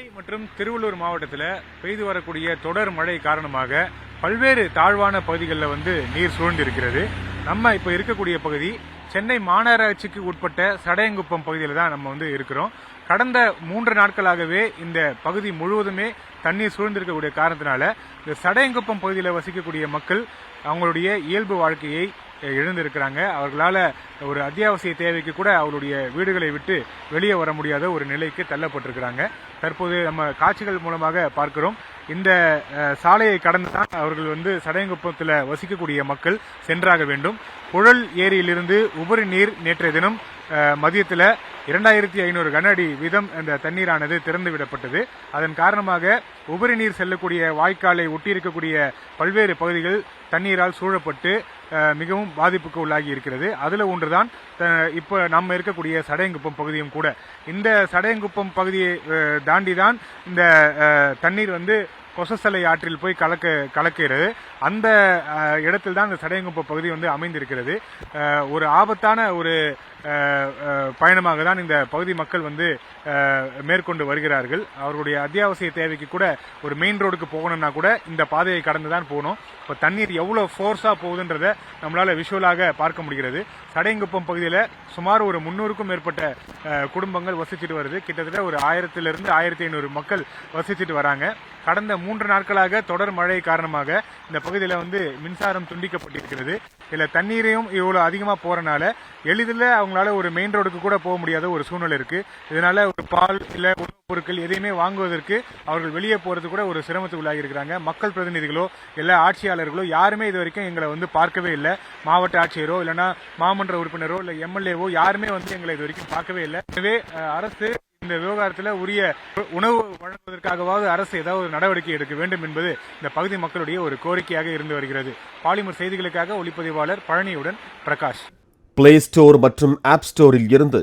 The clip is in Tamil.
சென்னை மற்றும் திருவள்ளூர் மாவட்டத்தில் பெய்து வரக்கூடிய தொடர் மழை காரணமாக பல்வேறு தாழ்வான பகுதிகளில் வந்து நீர் சூழ்ந்திருக்கிறது. நம்ம இப்போ இருக்கக்கூடிய பகுதி சென்னை மாநகராட்சிக்கு உட்பட்ட சடையங்குப்பம் பகுதியில் தான் நம்ம வந்து இருக்கிறோம். கடந்த மூன்று நாட்களாகவே இந்த பகுதி முழுவதுமே தண்ணீர் சூழ்ந்திருக்கக்கூடிய காரணத்தினால இந்த சடையங்குப்பம் பகுதியில் வசிக்கக்கூடிய மக்கள் அவங்களுடைய இயல்பு வாழ்க்கையை எழுந்திருக்கிறாங்க. அவர்களால் ஒரு அத்தியாவசிய தேவைக்கு கூட அவருடைய வீடுகளை விட்டு வெளியே வர முடியாத ஒரு நிலைக்கு தள்ளப்பட்டிருக்கிறாங்க. தற்போது நம்ம காட்சிகள் மூலமாக பார்க்கிறோம். இந்த சாலையை கடந்து தான் அவர்கள் வந்து சடையங்குப்பத்தில் வசிக்கக்கூடிய மக்கள் சென்றாக வேண்டும். புழல் ஏரியிலிருந்து உபரி நீர் நேற்றைய தினம் மதியத்தில் இரண்டாயிரத்தி ஐநூறு கன அடி வீதம் அந்த தண்ணீரானது திறந்து விடப்பட்டது அதன் காரணமாக உபரி நீர் செல்லக்கூடிய வாய்க்காலை ஒட்டியிருக்கக்கூடிய பல்வேறு பகுதிகள் தண்ணீரால் சூழப்பட்டு மிகவும் பாதிப்புக்கு உள்ளாகி இருக்கிறது. அதில் ஒன்றுதான் இப்போ நம்ம இருக்கக்கூடிய சடையங்குப்பம் பகுதியும் கூட. இந்த சடையங்குப்பம் பகுதியை தாண்டி தான் இந்த தண்ணீர் வந்து கொசசலை ஆற்றில் போய் கலக்க கலக்கிறது. அந்த இடத்தில் தான் இந்த சடையங்குப்பம் பகுதி வந்து அமைந்திருக்கிறது. ஒரு ஆபத்தான ஒரு பயணமாக தான் இந்த பகுதி மக்கள் வந்து மேற்கொண்டு வருகிறார்கள். அவர்களுடைய அத்தியாவசிய தேவைக்கு கூட ஒரு மெயின் ரோடுக்கு போகணும்னா கூட இந்த பாதையை கடந்து தான் போகணும். இப்போ தண்ணீர் எவ்வளோ ஃபோர்ஸாக போகுதுன்றத நம்மளால் விஷுவலாக பார்க்க முடிகிறது. சடையங்குப்பம் பகுதியில் சுமார் ஒரு முந்நூறுக்கும் மேற்பட்ட குடும்பங்கள் வசிச்சுட்டு வருது. கிட்டத்தட்ட ஒரு ஆயிரத்திலிருந்து ஆயிரத்தி ஐநூறு மக்கள் வசிச்சுட்டு வராங்க. கடந்த மூன்று நாட்களாக தொடர் மழை காரணமாக இந்த பகுதியில் வந்து மின்சாரம் துண்டிக்கப்பட்டிருக்கிறது. இதில் தண்ணீரையும் இவ்வளோ அதிகமாக போகிறனால எளிதில் அவங்களால ஒரு மெயின் ரோடுக்கு கூட போக முடியாத ஒரு சூழ்நிலை இருக்குது இதனால ஒரு பால் இல்லை பொருட்கள் எதையுமே வாங்குவதற்கு அவர்கள் வெளியே போறது கூட ஒரு சிரமத்துக்கு உள்ளாகி இருக்கிறாங்க. மக்கள் பிரதிநிதிகளோ இல்லை ஆட்சியாளர்களோ யாருமே இது வரைக்கும் எங்களை வந்து பார்க்கவே இல்லை. மாவட்ட ஆட்சியரோ இல்லைன்னா மாமன்ற உறுப்பினரோ இல்ல எம்எல்ஏவோ யாருமே வந்து எங்களை இது வரைக்கும் பார்க்கவே இல்லை. எனவே அரசு இந்த விவகாரத்தில் உரிய உணவு வழங்குவதற்காகவாவது அரசு ஏதாவது ஒரு நடவடிக்கை எடுக்க வேண்டும் என்பது இந்த பகுதி மக்களுடைய ஒரு கோரிக்கையாக இருந்து வருகிறது. பாலிமர் செய்திகளுக்காக ஒளிப்பதிவாளர் பழனியுடன் பிரகாஷ். பிளே ஸ்டோர் மற்றும் ஆப் ஸ்டோரில் இருந்து